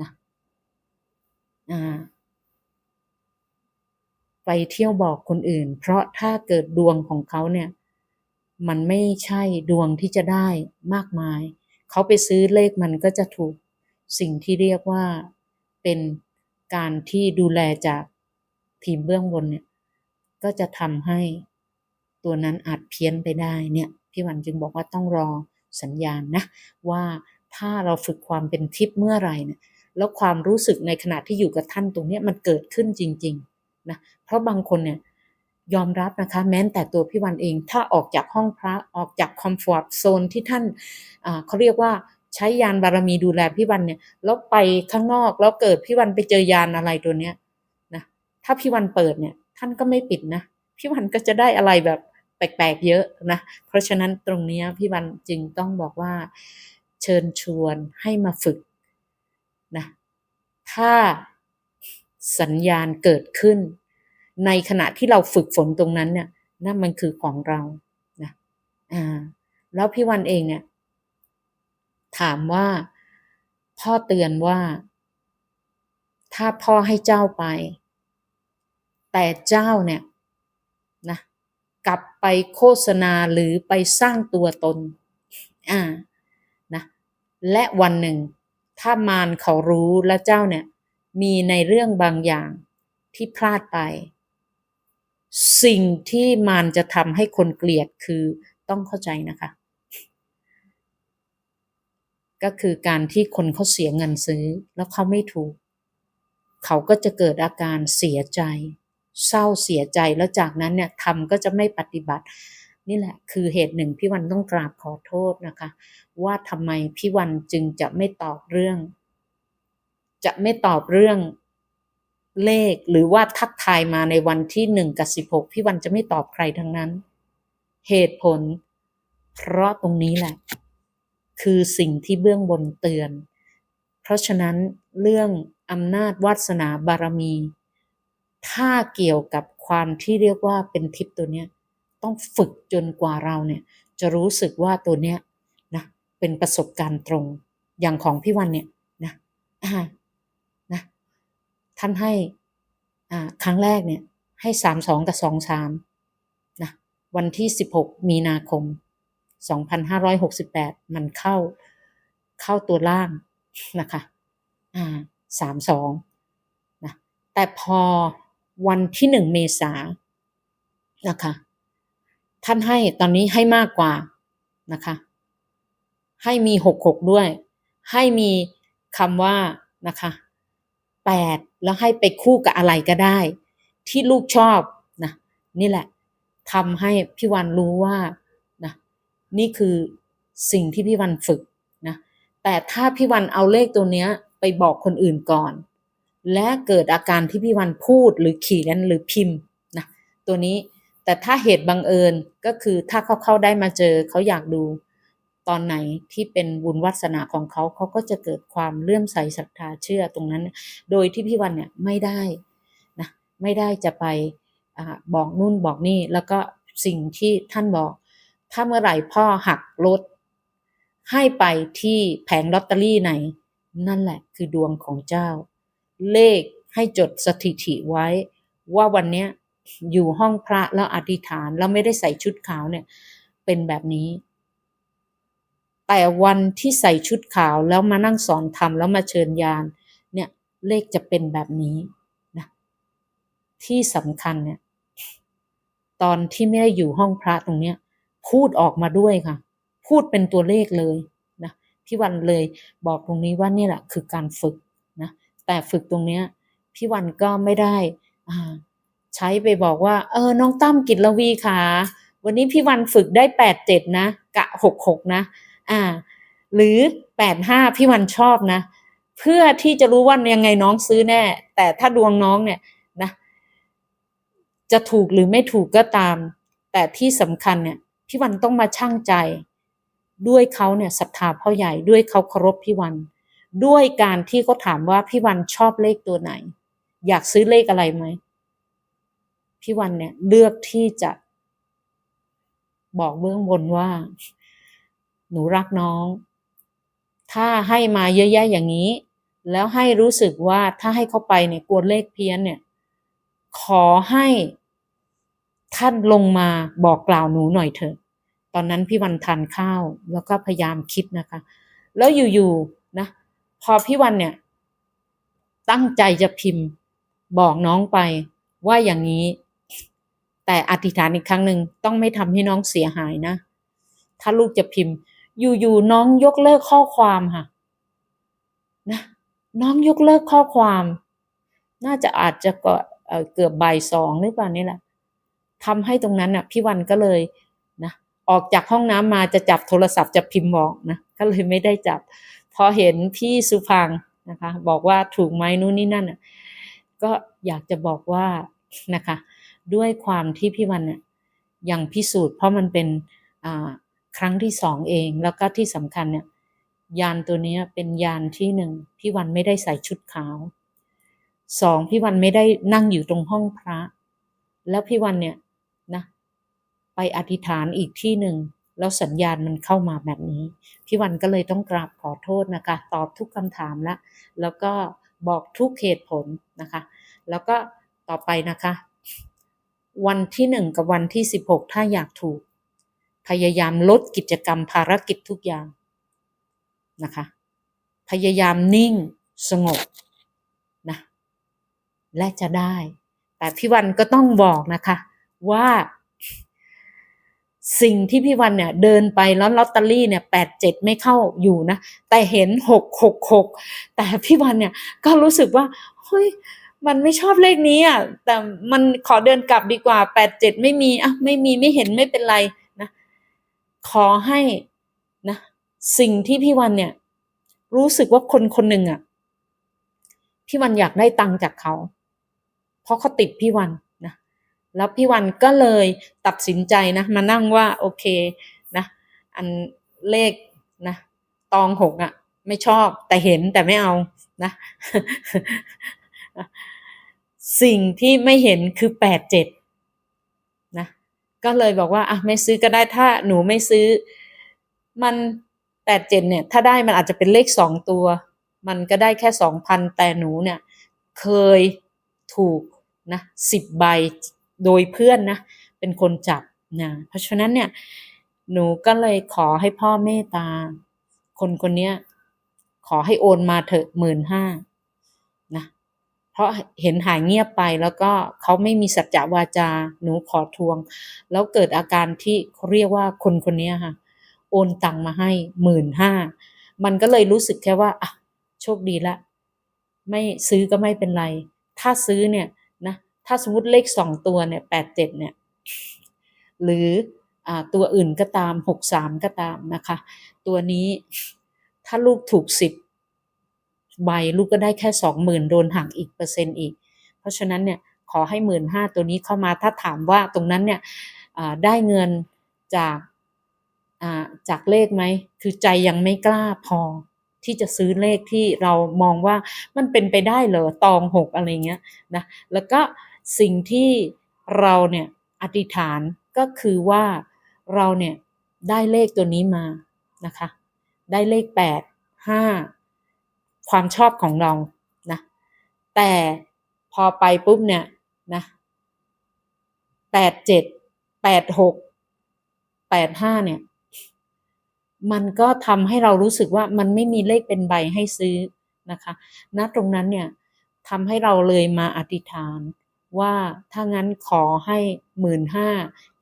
นะไปเที่ยวบอกคนอื่น เพราะถ้าเกิดดวงของเขาเนี่ย มันไม่ใช่ดวงที่จะได้มากมาย เขาไปซื้อเลขมันก็จะถูกสิ่งที่เรียกว่าเป็นการที่ดูแลจากทีมเบื้องบนเนี่ย ก็จะทำให้ตัวนั้นอาจเพี้ยนไปได้เนี่ยพี่วันจึงบอกว่าต้องรอสัญญาณนะ ว่าถ้าเราฝึกความเป็นทิพย์เมื่อไหร่เนี่ย แล้วความรู้สึกในขณะที่อยู่กับท่านตรงนี้มันเกิดขึ้นจริงๆนะเพราะบางคนเนี่ยยอมรับนะคะ แม้แต่ตัวพี่วันเอง ถ้าออกจากห้องพระออกจากคอมฟอร์ตโซนที่ท่านเขาเรียกว่าใช้ยานบารมีดูแลพี่วันเนี่ยแล้วไปข้างนอกแล้วเกิดพี่วันไปเจอยานอะไรตัวเนี้ยนะถ้าพี่วันเปิดเนี่ยท่านก็ไม่ปิดนะพี่วันก็จะได้อะไรแบบแปลกๆเยอะนะเพราะฉะนั้นตรงนี้พี่วันจึงต้องบอกว่า เชิญชวนให้มาฝึก ถ้าสัญญาณเกิดขึ้น ในขณะที่เราฝึกฝนตรงนั้นเนี่ยนั่นมันคือของเรานะอ่าแล้วพี่วันเองเนี่ย ถามว่าพ่อเตือนว่า ถ้าพ่อให้เจ้าไป แต่เจ้าเนี่ยนะกลับไปโฆษณาหรือไปสร้างตัวตนอ่านะและวันหนึ่ง ถ้ามารเขารู้และเจ้าเนี่ย มีในเรื่องบางอย่างที่พลาดไป สิ่งที่มารจะทำให้คนเกลียดคือต้องเข้าใจนะคะ ก็คือการที่คนเขาเสียเงินซื้อแล้วเขาไม่ถูก เขาก็จะเกิดอาการเสียใจ เศร้าเสียใจแล้วจากนั้นเนี่ยทำก็จะไม่ปฏิบัติ นี่แหละคือเหตุหนึ่งพี่วันต้องกราบขอโทษนะคะ ว่าทำไมพี่วันจึงจะไม่ตอบเรื่อง จะไม่ตอบเรื่องเลขหรือว่าทักทายมาในวันที่หนึ่งกับสิบหกพี่วันจะไม่ตอบใครทั้งนั้น เหตุผล เพราะตรงนี้แหละ คือสิ่งที่เบื้องบนเตือน เพราะฉะนั้นเรื่องอำนาจวาสนาบารมี ถ้าเกี่ยวกับความที่เรียกว่าเป็นทิพย์ตัวเนี้ย ต้องฝึกจนกว่าเราเนี่ยจะรู้สึกว่าตัวเนี้ยนะเป็นประสบการณ์ตรงอย่างของพี่วันเนี่ยนะนะท่านให้อ่าครั้งแรกเนี่ยให้สามสองกับสองสามนะวันที่สิบหกมีนาคมสองพันห้าร้อยหกสิบแปดมันเข้าเข้าตัวล่างนะคะอ่าสามสองนะแต่พอวันที่หนึ่งเมษานะคะ ท่านให้ตอนนี้ให้มากกว่านะคะ ให้มีหกหกด้วย ให้มีคำว่านะคะแปดแล้วให้ไปคู่กับอะไรก็ได้ ที่ลูกชอบนะนี่แหละทำให้พี่วันรู้ว่านะนี่คือสิ่งที่พี่วันฝึกนะแต่ถ้าพี่วันเอาเลขตัวเนี้ยไปบอกคนอื่นก่อน และเกิดอาการที่พี่วันพูดหรือเขียนหรือพิมพ์นะตัวนี้ แต่ถ้าเหตุบังเอิญก็คือถ้าเขาเข้าได้มาเจอเขาอยากดู ตอนไหนที่เป็นบุญวัสนาของเขาเขาก็จะเกิดความเลื่อมใสศรัทธาเชื่อตรงนั้น โดยที่พี่วันเนี่ยไม่ได้นะไม่ได้จะไปอบอกนู่นบอกนี่แล้วก็สิ่งที่ท่านบอก ถ้าเมื่อไหร่พ่อหักลดให้ไปที่แผงลอตเตอรี่ไหน นั่นแหละคือดวงของเจ้า เลขให้จดสถิติไว้ ว่าวันเนี้ย อยู่ห้องพระแล้วอธิษฐานแล้วไม่ได้ใส่ชุดขาวเนี่ย เป็นแบบนี้ แต่วันที่ใส่ชุดขาวแล้วมานั่งสอนธรรมแล้วมาเชิญยานเนี่ยเลขจะเป็นแบบนี้นะที่สำคัญเนี่ย ตอนที่ไม่ได้อยู่ห้องพระตรงเนี้ย พูดออกมาด้วยค่ะ พูดเป็นตัวเลขเลยนะพี่วันเลยบอกตรงนี้ว่านี่แหละคือการฝึกนะแต่ฝึกตรงเนี้ยพี่วันก็ไม่ได้อ่า ใช้ไปบอกว่า เออ น้องตั้มกิจลวีค่ะ วันนี้พี่วันฝึกได้แปดเจ็ดนะ กะหกหกนะ อ่า หรือแปดห้าพี่วันชอบนะ เพื่อที่จะรู้ว่ายังไงน้องซื้อแน่ แต่ถ้าดวงน้องเนี่ยนะ จะถูกหรือไม่ถูกก็ตาม แต่ที่สำคัญเนี่ย พี่วันต้องมาชั่งใจ ด้วยเขาเนี่ยศรัทธาพ่อใหญ่ด้วยเขาเคารพพี่วัน ด้วยการที่เขาถามว่าพี่วันชอบเลขตัวไหน อยากซื้อเลขอะไรไหม พี่วันเนี่ยเลือกที่จะ บอกเบื้องบนว่า หนูรักน้อง ถ้าให้มาเยอะแยะอย่างนี้ แล้วให้รู้สึกว่าถ้าให้เข้าไปเนี่ยกลัวเลขเพี้ยนเนี่ย ขอให้ท่านลงมาบอกกล่าวหนูหน่อยเถอะ ตอนนั้นพี่วันทานข้าว แล้วก็พยายามคิดนะคะ แล้วอยู่ๆนะ พอพี่วันเนี่ย ตั้งใจจะพิมพ์บอกน้องไปว่าอย่างนี้ แต่อธิษฐานอีกครั้งหนึ่งต้องไม่ทำให้น้องเสียหายนะ ถ้าลูกจะพิมพ์ อยู่ๆน้องยกเลิกข้อความค่ะนะน้องยกเลิกข้อความ น่าจะอาจจะเกาะเอ่อเกือบบ่ายสองหรือเปล่านี่แหละทำให้ตรงนั้นน่ะ พี่วันก็เลยนะออกจากห้องน้ำมาจะจับโทรศัพท์จะพิมพ์บอกนะก็เลยไม่ได้จับ พอเห็นพี่สุพังนะคะ บอกว่าถูกไหมนู่นนี่นั่นน่ะก็อยากจะบอกว่านะคะ ด้วยความที่พี่วันเนี่ยยังพิสูจน์เพราะมันเป็นครั้งที่สองเอง แล้วก็ที่สำคัญเนี่ยยานตัวนี้เป็นยานที่หนึ่งพี่วันไม่ได้ใส่ชุดขาวสองพี่วันไม่ได้นั่งอยู่ตรงห้องพระ แล้วพี่วันเนี่ยนะไปอธิษฐานอีกที่หนึ่งแล้วสัญญาณมันเข้ามาแบบนี้ พี่วันก็เลยต้องกราบขอโทษนะคะ ตอบทุกคำถามแล้ว แล้วก็บอกทุกเหตุผลนะคะ แล้วก็ต่อไปนะคะ วันที่หนึ่งกับวันที่สิบหกถ้าอยากถูก พยายามลดกิจกรรมภารกิจทุกอย่างนะคะ พยายามนิ่งสงบนะและจะได้ แต่พี่วันก็ต้องบอกนะคะว่าสิ่งที่พี่วันเนี่ยเดินไปแล้วลอตเตอรี่เนี่ยแปดเจ็ดไม่เข้าอยู่นะ แต่เห็นหกหกหกแต่พี่วันเนี่ยก็รู้สึกว่าเฮ้ย มันไม่ชอบเลขนี้อะแต่มันขอเดินกลับดีกว่าแปดเจ็ดไม่มีอะไม่มีไม่เห็นไม่เป็นไรนะขอให้นะสิ่งที่พี่วันเนี่ย รู้สึกว่าคนคนหนึ่งอะพี่วันอยากได้ตังค์จากเขา เพราะเขาติดพี่วันนะแล้วพี่วันก็เลยตัดสินใจนะ มานั่งว่าโอเคนะอันเลขนะตองหกอะ ไม่ชอบแต่เห็นแต่ไม่เอานะ สิ่งที่ไม่เห็นคือแปดเจ็ดนะก็เลยบอกว่าอะไม่ซื้อก็ได้ถ้าหนูไม่ซื้อ มันแปดเจ็ดเนี่ย ถ้าได้มันอาจจะเป็นเลขสองตัว มันก็ได้แค่สองพันแต่หนูเนี่ย เคยถูกนะสิบใบโดยเพื่อนนะเป็นคนจับนะเพราะฉะนั้นเนี่ย หนูก็เลยขอให้พ่อเมตตา คนคนนี้ขอให้โอนมาเถอะหมื่นห้า เพราะเห็นหายเงียบไปแล้วก็เขาไม่มีสัจจวาจาหนูขอทวง แล้วเกิดอาการที่เขาเรียกว่าคนคนนี้ค่ะ โอนตังมาให้หมื่นห้ามันก็เลยรู้สึกแค่ว่าอะโชคดีละ ไม่ซื้อก็ไม่เป็นไร ถ้าซื้อเนี่ยนะถ้าสมมติเลขสองตัวเนี่ยแปดเจ็ดเนี่ย หรืออตัวอื่นก็ตามหกสามก็ตามนะคะ ตัวนี้ถ้าลูกถูกสิบ ใบลูกก็ได้แค่สองหมื่นโดนหักอีกเปอร์เซ็นต์อีก เพราะฉะนั้นเนี่ยขอให้หมื่นห้าตัวนี้เข้ามาถ้าถามว่าตรงนั้นเนี่ยได้เงินจากจากเลขไหม คือใจยังไม่กล้าพอ ที่จะซื้อเลขที่เรามองว่ามันเป็นไปได้เหรอตองหกอะไรเงี้ยนะแล้วก็สิ่งที่เราเนี่ยอธิษฐานก็คือว่าเราเนี่ยได้เลขตัวนี้มานะคะ ได้เลขแปดห้า ความชอบของเรานะแต่พอไปปุ๊บเนี่ยนะแปดเจ็ดแปดหกแปดห้าเนี่ย มันก็ทำให้เรารู้สึกว่ามันไม่มีเลขเป็นใบให้ซื้อนะคะณตรงนั้นเนี่ยทำให้เราเลยมาอธิษฐานว่าถ้างั้นขอให้หมื่นห้า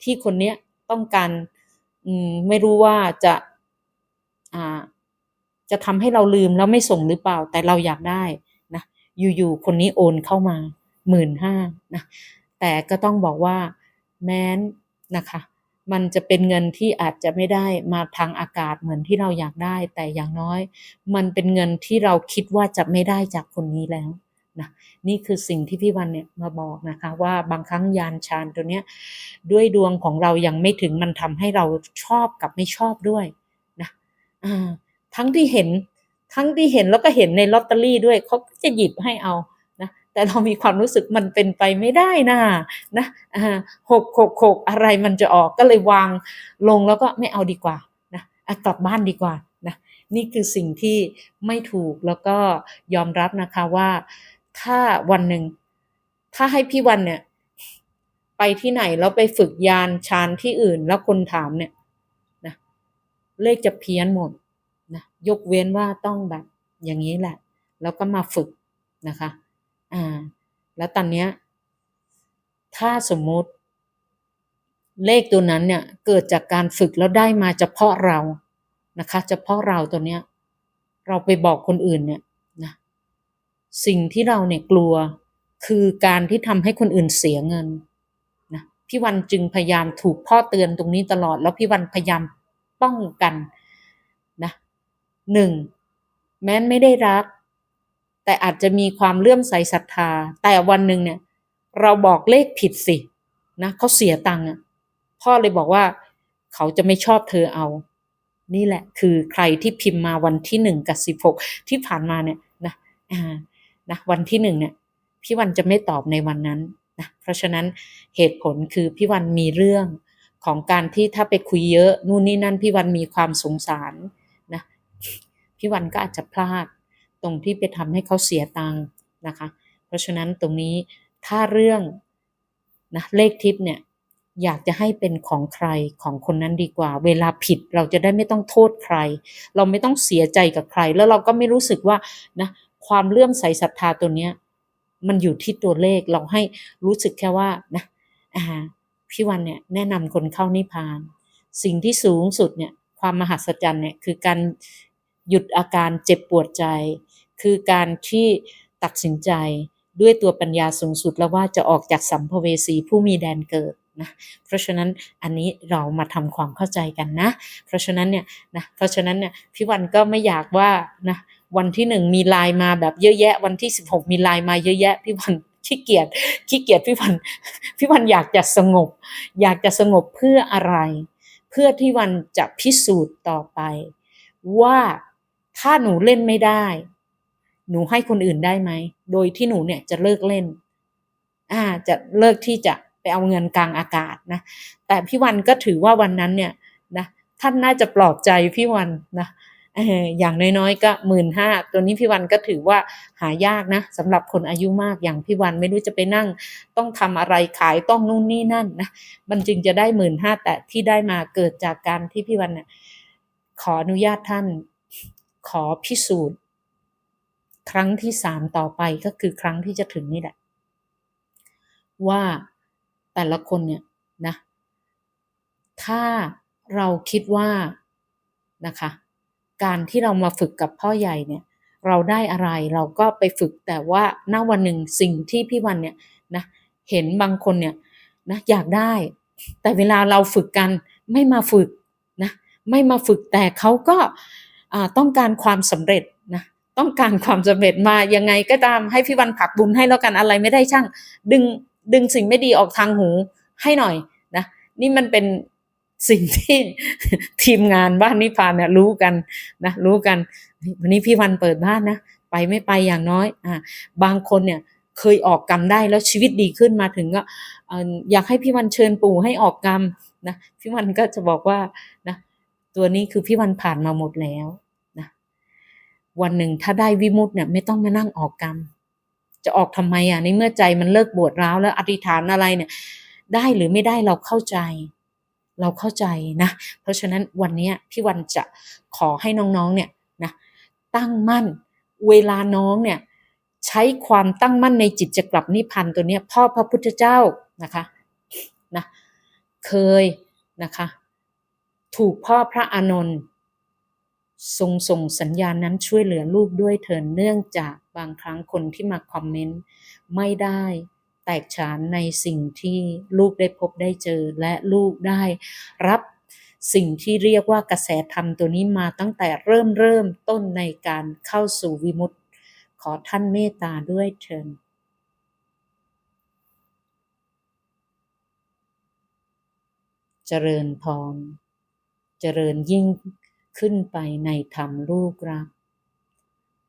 ที่คนเนี้ยต้องการมไม่รู้ว่าจะอ่า จะทำให้เราลืมแล้วไม่ส่งหรือเปล่า แต่เราอยากได้นะอยู่ๆคนนี้โอนเข้ามาหมื่นห้านะแต่ก็ต้องบอกว่าแม้นนะคะ มันจะเป็นเงินที่อาจจะไม่ได้มาทางอากาศเหมือนที่เราอยากได้ แต่อย่างน้อย มันเป็นเงินที่เราคิดว่าจะไม่ได้จากคนนี้แล้วนะนี่คือสิ่งที่พี่วันเนี่ยมาบอกนะคะ ว่าบางครั้งยานชานตัวเนี้ยด้วยดวงของเรายังไม่ถึงมันทำให้เราชอบกับไม่ชอบด้วยนะอ่า ทั้งที่เห็น ทั้งที่เห็นแล้วก็เห็นในลอตเตอรี่ด้วยเขาจะหยิบให้เอานะแต่เรามีความรู้สึกมันเป็นไปไม่ได้นะนะหกหกหกอะไรมันจะออกก็เลยวางลงแล้วก็ไม่เอาดีกว่านะกลับบ้านดีกว่านะนี่คือสิ่งที่ไม่ถูกแล้วก็ยอมรับนะคะว่าถ้าวันหนึ่งถ้าให้พี่วันเนี่ย ไปที่ไหนแล้วไปฝึกยานชานที่อื่นแล้วคนถามเนี่ยนะเลขจะเพี้ยนหมด นะยกเว้นว่าต้องแบบอย่างนี้แหละ แล้วก็มาฝึกนะคะอ่าแล้วตอนเนี้ยถ้าสมมุติ เลขตัวนั้นเนี่ยเกิดจากการฝึกแล้วได้มาเฉพาะเรานะคะเฉพาะเราตัวเนี้ยเราไปบอกคนอื่นเนี่ยนะสิ่งที่เราเนี่ยกลัวคือการที่ทำให้คนอื่นเสียเงินนะพี่วันจึงพยายามถูกพ่อเตือนตรงนี้ตลอด แล้วพี่วันพยายามป้องกัน หนึ่งแม้นไม่ได้รัก แต่อาจจะมีความเลื่อมใสศรัทธา แต่วันหนึ่งเนี่ย เราบอกเลขผิดสินะเขาเสียตังค์อะพ่อเลยบอกว่า เขาจะไม่ชอบเธอเอา นี่แหละ คือใครที่พิมพ์มาวันที่หนึ่งกับสิบหกที่ผ่านมาเนี่ยนะนะวันที่หนึ่งเนี่ยพี่วันจะไม่ตอบในวันนั้นนะเพราะฉะนั้นเหตุผลคือพี่วันมีเรื่องของการที่ถ้าไปคุยเยอะนู่นนี่นั่นพี่วันมีความสงสาร พี่วันก็อาจจะพลาดตรงที่ไปทำให้เขาเสียตังค์นะคะ เพราะฉะนั้นตรงนี้ถ้าเรื่องนะเลขทิปเนี่ยอยากจะให้เป็นของใครของคนนั้นดีกว่า เวลาผิดเราจะได้ไม่ต้องโทษใคร เราไม่ต้องเสียใจกับใคร แล้วเราก็ไม่รู้สึกว่านะความเลื่อมใสศรัทธาตัวเนี้ยมันอยู่ที่ตัวเลขเราให้รู้สึกแค่ว่านะอ่าพี่วันเนี่ยแนะนำคนเข้านิพพาน สิ่งที่สูงสุดเนี่ยความมหัศจรรย์เนี่ยคือการ หยุดอาการเจ็บปวดใจ คือการที่ตัดสินใจด้วยตัวปัญญาสูงสุดแล้วว่าจะออกจากสัมภเวสีผู้มีแดนเกิดนะเพราะฉะนั้นอันนี้เรามาทำความเข้าใจกันนะ เพราะฉะนั้นเนี่ยนะเพราะฉะนั้นเนี่ยพี่วันก็ไม่อยากว่านะวันที่หนึ่งมีไลน์มาแบบเยอะแยะ วันที่สิบหกมีไลน์มาเยอะแยะพี่วันขี้เกียจขี้เกียจพี่วันพี่วันอยากจะสงบ อยากจะสงบเพื่ออะไร เพื่อที่วันจะพิสูจน์ต่อไปว่า ถ้าหนูเล่นไม่ได้ หนูให้คนอื่นได้ไหม โดยที่หนูเนี่ยจะเลิกเล่น อ่า จะเลิกที่จะไปเอาเงินกลางอากาศนะ แต่พี่วันก็ถือว่าวันนั้นเนี่ยนะท่านน่าจะปลอบใจพี่วันนะอย่างน้อยๆก็หมื่นห้าตัวนี้พี่วันก็ถือว่าหายากนะสำหรับคนอายุมากอย่างพี่วันไม่รู้จะไปนั่ง ต้องทำอะไรขายต้องนู่นนี่นั่นนะมันจึงจะได้หมื่นห้าแต่ที่ได้มาเกิดจากการที่พี่วันเนี่ยขออนุญาตท่าน ขอพิสูจน์ ครั้งที่สามต่อไปก็คือครั้งที่จะถึงนี่แหละ ว่าแต่ละคนเนี่ยนะ ถ้าเราคิดว่านะคะ การที่เรามาฝึกกับพ่อใหญ่เนี่ย เราได้อะไรเราก็ไปฝึกแต่ว่าณวันหนึ่งสิ่งที่พี่วันเนี่ยนะเห็นบางคนเนี่ยนะอยากได้ แต่เวลาเราฝึกกันไม่มาฝึกนะไม่มาฝึกแต่เขาก็ ต้องการความสำเร็จนะต้องการความสำเร็จมายังไงก็ตามให้พี่วันผักบุญให้แล้วกันอะไรไม่ได้ช่าง ดึงดึงสิ่งไม่ดีออกทางหูให้หน่อยนะนี่มันเป็นสิ่งที่ทีมงานบ้านนิพพานเนี่ยรู้กันนะรู้กัน วันนี้พี่วันเปิดบ้านนะไปไม่ไปอย่างน้อยอ่าบางคนเนี่ยเคยออกกรรมได้แล้วชีวิตดีขึ้นมาถึงก็อยากให้พี่วันเชิญปู่ให้ออกกรรมนะพี่วันก็จะบอกว่านะ ตัวนี้คือพี่วันผ่านมาหมดแล้วนะวันหนึ่งถ้าได้วิมุตเนี่ย ไม่ต้องมานั่งออกกรรม จะออกทำไมอะในเมื่อใจมันเลิกบวชร้าวแล้วอธิษฐานอะไรเนี่ย ได้หรือไม่ได้เราเข้าใจ เราเข้าใจนะ เพราะฉะนั้นวันนี้พี่วันจะขอให้น้องๆเนี่ยนะตั้งมั่นเวลาน้องเนี่ยใช้ความตั้งมั่นในจิตจะกลับนิพพานตัวเนี้ยพ่อพระพุทธเจ้านะคะนะเคยนะคะ ถูกพ่อพระอานนท์ทรงส่งสัญญาณนั้นช่วยเหลือลูกด้วยเถินเนื่องจากบางครั้งคนที่มาคอมเมนต์ไม่ได้แตกฉานในสิ่งที่ลูกได้พบได้เจอ และลูกได้รับสิ่งที่เรียกว่ากระแสธรรมตัวนี้มาตั้งแต่เริ่มเริ่มต้นในการเข้าสู่วิมุตติ ขอท่านเมตตาด้วยเถินเจริญพร เจริญยิ่งขึ้นไปในธรรมลูกรัก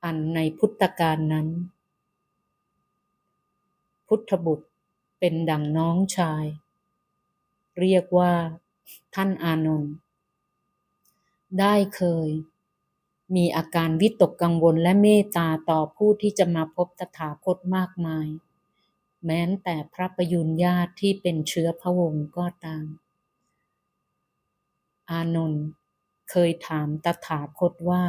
อันในพุทธกาลนั้น พุทธบุตรเป็นดังน้องชาย เรียกว่าท่านอานนท์ได้เคย มีอาการวิตกกังวลและเมตตาต่อผู้ที่จะมาพบตถาคตมากมาย แม้แต่พระประยุรญาติที่เป็นเชื้อพระวงศ์ก็ตาม อานนท์เคยถามตถาคตว่า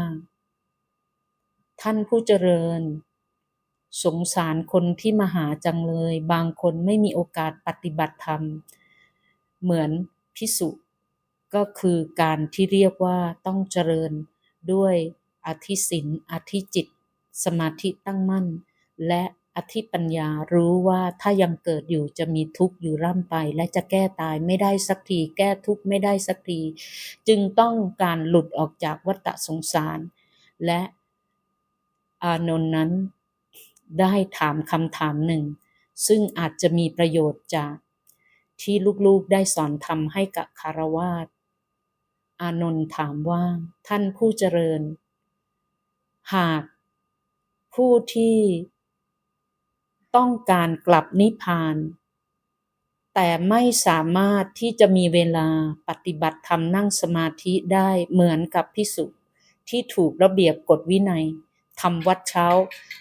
ท่านผู้เจริญ สงสารคนที่มาหาจังเลย บางคนไม่มีโอกาสปฏิบัติธรรม เหมือนพิสุก็คือการที่เรียกว่าต้องเจริญด้วยอธิศินอธิจิต สมาธิตั้งมั่น และ อธิปัญญารู้ว่าถ้ายังเกิดอยู่จะมีทุกข์อยู่ร่ำไป และจะแก้ตายไม่ได้สักที แก้ทุกข์ไม่ได้สักที จึงต้องการหลุดออกจากวัฏสงสาร และอานนท์นั้นได้ถามคำถามหนึ่ง ซึ่งอาจจะมีประโยชน์จากที่ลูกๆได้สอนทำให้กับคารวาสอานนท์ถามว่าท่านผู้เจริญ หากผู้ที่ ต้องการกลับนิพพาน แต่ไม่สามารถที่จะมีเวลาปฏิบัติธรรมนั่งสมาธิได้เหมือนกับพิสุที่ถูกระเบียบกฎวินัยทำวัดเช้า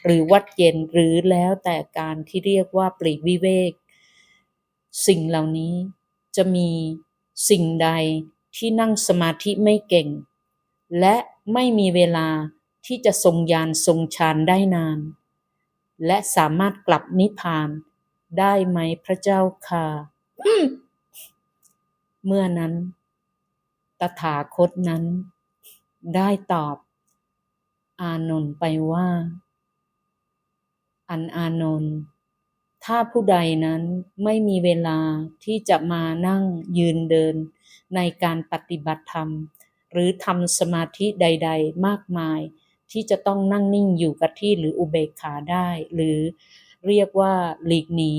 หรือวัดเย็นหรือแล้วแต่การที่เรียกว่าปลีกวิเวก สิ่งเหล่านี้จะมีสิ่งใดที่นั่งสมาธิไม่เก่ง และไม่มีเวลาที่จะทรงญาณทรงฌานได้นาน และสามารถกลับนิพพานได้ไหมพระเจ้าค่ะเมื่อนั้น ตถาคตนั้น ได้ตอบ อานนท์ไปว่า อันอานนท์ถ้าผู้ใดนั้นไม่มีเวลาที่จะมานั่งยืนเดินในการปฏิบัติธรรม หรือทำสมาธิใด ๆ มากมาย ที่จะต้องนั่งนิ่งอยู่กับที่หรืออุเบกขาได้ หรือเรียกว่าหลีกหนี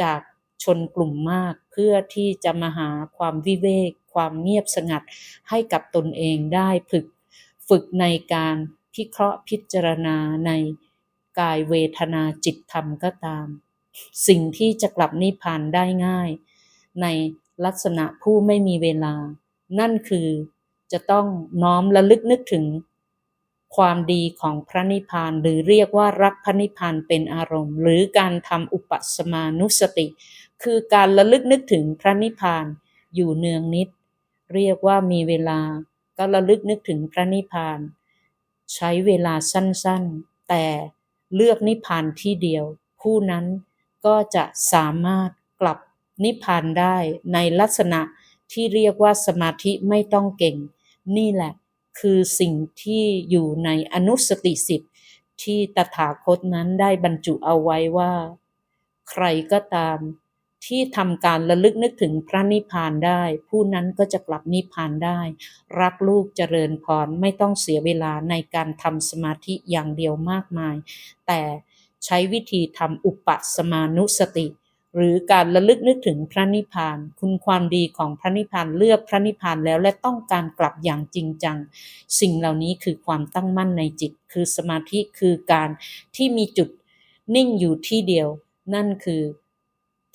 จากชนกลุ่มมากเพื่อที่จะมาหาความวิเวก ความเงียบสงัดให้กับตนเองได้ฝึก ฝึกในการพิเคราะห์พิจารณาในกายเวทนาจิตธรรมก็ตาม สิ่งที่จะกลับนิพพานได้ง่าย ในลักษณะผู้ไม่มีเวลา นั่นคือจะต้องน้อมระลึกนึกถึง ความดีของพระนิพพาน หรือเรียกว่ารักพระนิพพานเป็นอารมณ์ หรือการทำอุปสมานุสติ คือการระลึกนึกถึงพระนิพพานอยู่เนืองนิด เรียกว่ามีเวลาก็ระลึกนึกถึงพระนิพพาน ใช้เวลาสั้นๆ แต่เลือกนิพพานที่เดียว ผู้นั้นก็จะสามารถกลับนิพพานได้ในลักษณะที่เรียกว่าสมาธิไม่ต้องเก่ง นี่แหละ คือสิ่งที่อยู่ในอนุสติสิบที่ตถาคตนั้นได้บรรจุเอาไว้ว่า ใครก็ตามที่ทำการระลึกนึกถึงพระนิพพานได้ ผู้นั้นก็จะกลับนิพพานได้ รักลูกเจริญพรไม่ต้องเสียเวลาในการทำสมาธิอย่างเดียวมากมาย แต่ใช้วิธีทำอุปสมานุสติ หรือการระลึกนึกถึงพระนิพพาน คุณความดีของพระนิพพานเลือกพระนิพพานแล้วและต้องการกลับอย่างจริงจัง สิ่งเหล่านี้คือความตั้งมั่นในจิต คือสมาธิคือการที่มีจุดนิ่งอยู่ที่เดียว นั่นคือ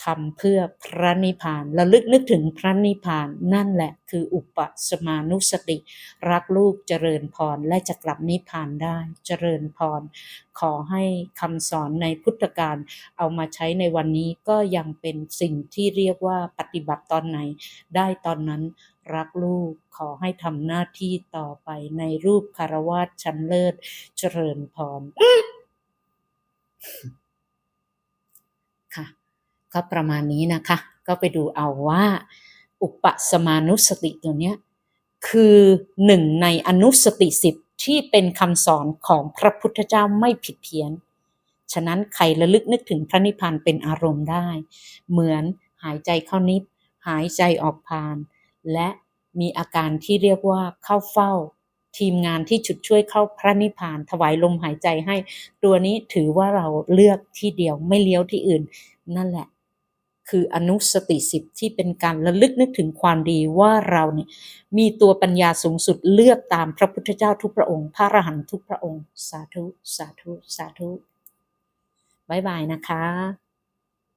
ทำเพื่อพระนิพพานระลึกนึกถึงพระนิพพานนั่นแหละคืออุปสมานุสติ รักลูกเจริญพรและจะกลับนิพพานได้เจริญพร ขอให้คำสอนในพุทธการเอามาใช้ในวันนี้ก็ยังเป็นสิ่งที่เรียกว่าปฏิบัติตอนไหน ได้ตอนนั้นรักลูกขอให้ทำหน้าที่ต่อไปในรูปคารวาสชั้นเลิศ เจริญพร ก็ประมาณนี้นะคะ ก็ไปดูเอาว่า อุปสมานุสติตัวเนี้ยคือหนึ่งในอนุสติสิบที่เป็นคำสอนของพระพุทธเจ้าไม่ผิดเพี้ยน ฉะนั้นใครระลึกนึกถึงพระนิพพานเป็นอารมณ์ได้ เหมือนหายใจเข้านิพหายใจออกพาน และมีอาการที่เรียกว่าเข้าเฝ้า ทีมงานที่ฉุดช่วยเข้าพระนิพพาน ถวายลมหายใจให้ ตัวนี้ถือว่าเราเลือกที่เดียวไม่เลี้ยวที่อื่น นั่นแหละ คืออนุสติสิบที่เป็นการระลึกนึกถึงความดีว่าเราเนี่ยมีตัวปัญญาสูงสุดเลือกตามพระพุทธเจ้าทุกพระองค์ พระอรหันต์ทุกพระองค์ สาธุ สาธุ สาธุบายบายนะคะ